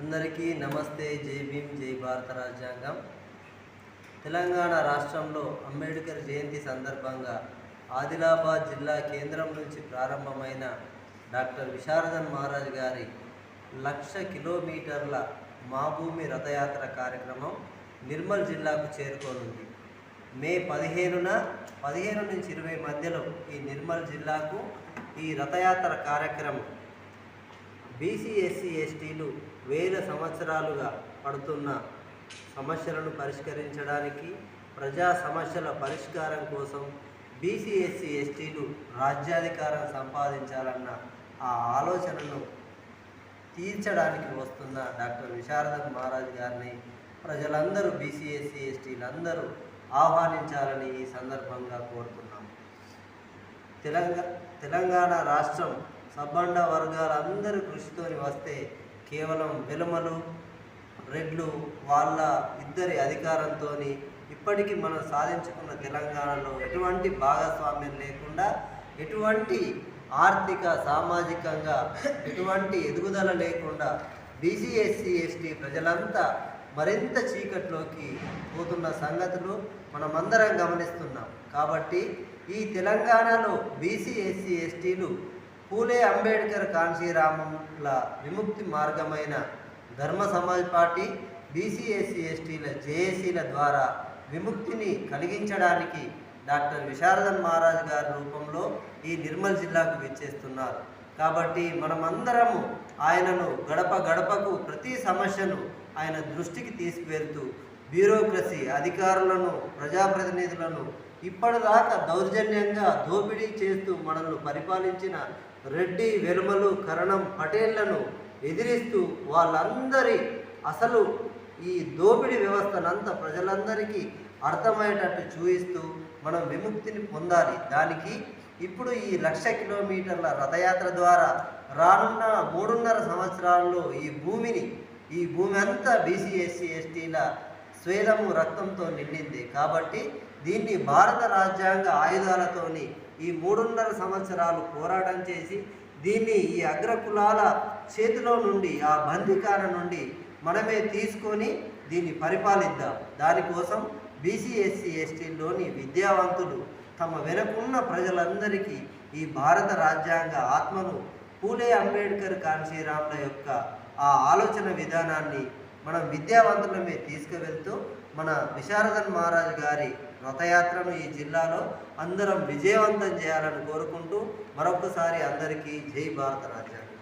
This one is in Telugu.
అందరికీ నమస్తే జై భీమ్ జై భారత రాజ్యాంగం. తెలంగాణ రాష్ట్రంలో అంబేద్కర్ జయంతి సందర్భంగా ఆదిలాబాద్ జిల్లా కేంద్రం నుంచి ప్రారంభమైన డాక్టర్ విశారదన్ మహారాజ్ గారి లక్ష కిలోమీటర్ల మా భూమి రథయాత్ర కార్యక్రమం నిర్మల్ జిల్లాకు చేరుకోనుంది. మే పదిహేనున పదిహేను నుంచి ఇరవై మధ్యలో ఈ నిర్మల్ జిల్లాకు ఈ రథయాత్ర కార్యక్రమం బీసీ ఎస్సీ ఎస్టీలు వేల సంవత్సరాలుగా పడుతున్న సమస్యలను పరిష్కరించడానికి ప్రజా సమస్యల పరిష్కారం కోసం బీసీ ఎస్సీ ఎస్టీలు రాజ్యాధికారం సంపాదించాలన్న ఆ ఆలోచనను తీర్చడానికి వస్తున్న డాక్టర్ విశారదన్ మహారాజ్ గారిని ప్రజలందరూ బీసీ ఎస్సీ ఎస్టీలందరూ ఆహ్వానించాలని ఈ సందర్భంగా కోరుతున్నాము తెలంగాణ తెలంగాణ రాష్ట్రం సబ్బండ వర్గాలందరూ కృషితోని వస్తే కేవలం వెలుమలు రెడ్లు వాళ్ళ ఇద్దరి అధికారంతో ఇప్పటికీ మనం సాధించుకున్న తెలంగాణలో ఎటువంటి భాగస్వామ్యం లేకుండా ఎటువంటి ఆర్థిక సామాజికంగా ఎటువంటి ఎదుగుదల లేకుండా బీసీ ఎస్సీ ఎస్టీ ప్రజలంతా మరింత చీకట్లోకి పోతున్న సంగతులు మనమందరం గమనిస్తున్నాం. కాబట్టి ఈ తెలంగాణలో బీసీ ఎస్సీ ఎస్టీలు పూలే అంబేద్కర్ కాంశీరామంల విముక్తి మార్గమైన ధర్మ సమాజ్ పార్టీ బీసీ ఎస్సీ ఎస్టీల జేఏసీల ద్వారా విముక్తిని కలిగించడానికి డాక్టర్ విశారదన్ మహారాజ్ గారి రూపంలో ఈ నిర్మల్ జిల్లాకు విచ్చేస్తున్నారు. కాబట్టి మనమందరము ఆయనను గడప గడపకు ప్రతి సమస్యను ఆయన దృష్టికి తీసుకువెళ్తూ బ్యూరోక్రసీ అధికారులను ప్రజాప్రతినిధులను ఇప్పటిదాకా దౌర్జన్యంగా దోపిడీ చేస్తూ మనల్ని పరిపాలించిన రెడ్డి వెలుమలు కరణం పటేళ్ళను ఎదిరిస్తూ వాళ్ళందరి అసలు ఈ దోపిడీ వ్యవస్థనంతా ప్రజలందరికీ అర్థమయ్యేటట్టు చూయిస్తూ మనం విముక్తిని పొందాలి. దానికి ఇప్పుడు ఈ లక్ష కిలోమీటర్ల రథయాత్ర ద్వారా రానున్న మూడున్నర సంవత్సరాల్లో ఈ భూమిని ఈ భూమి అంతా బీసీ ఎస్సీ ఎస్టీల స్వేదము రక్తంతో నిండింది. కాబట్టి దీన్ని భారత రాజ్యాంగ ఆయుధాలతోని ఈ మూడున్నర సంవత్సరాలు పోరాటం చేసి దీన్ని ఈ అగ్రకులాల చేతిలో నుండి ఆ బంధికార నుండి మనమే తీసుకొని దీన్ని పరిపాలిద్దాం. దానికోసం బీసీ ఎస్సీ ఎస్టీలోని విద్యావంతులు తమ వెనకున్న ప్రజలందరికీ ఈ భారత రాజ్యాంగ ఆత్మను పూలే అంబేద్కర్ కాన్శీరామ్ల యొక్క ఆ ఆలోచన విధానాన్ని మనం మీరు తీసుకువెళ్తూ మన విశారదన్ మహారాజ్ గారి రథయాత్రను ఈ జిల్లాలో అందరం విజయవంతం చేయాలని కోరుకుంటూ మరొకసారి అందరికీ జై భారత రాజ్యాంగం.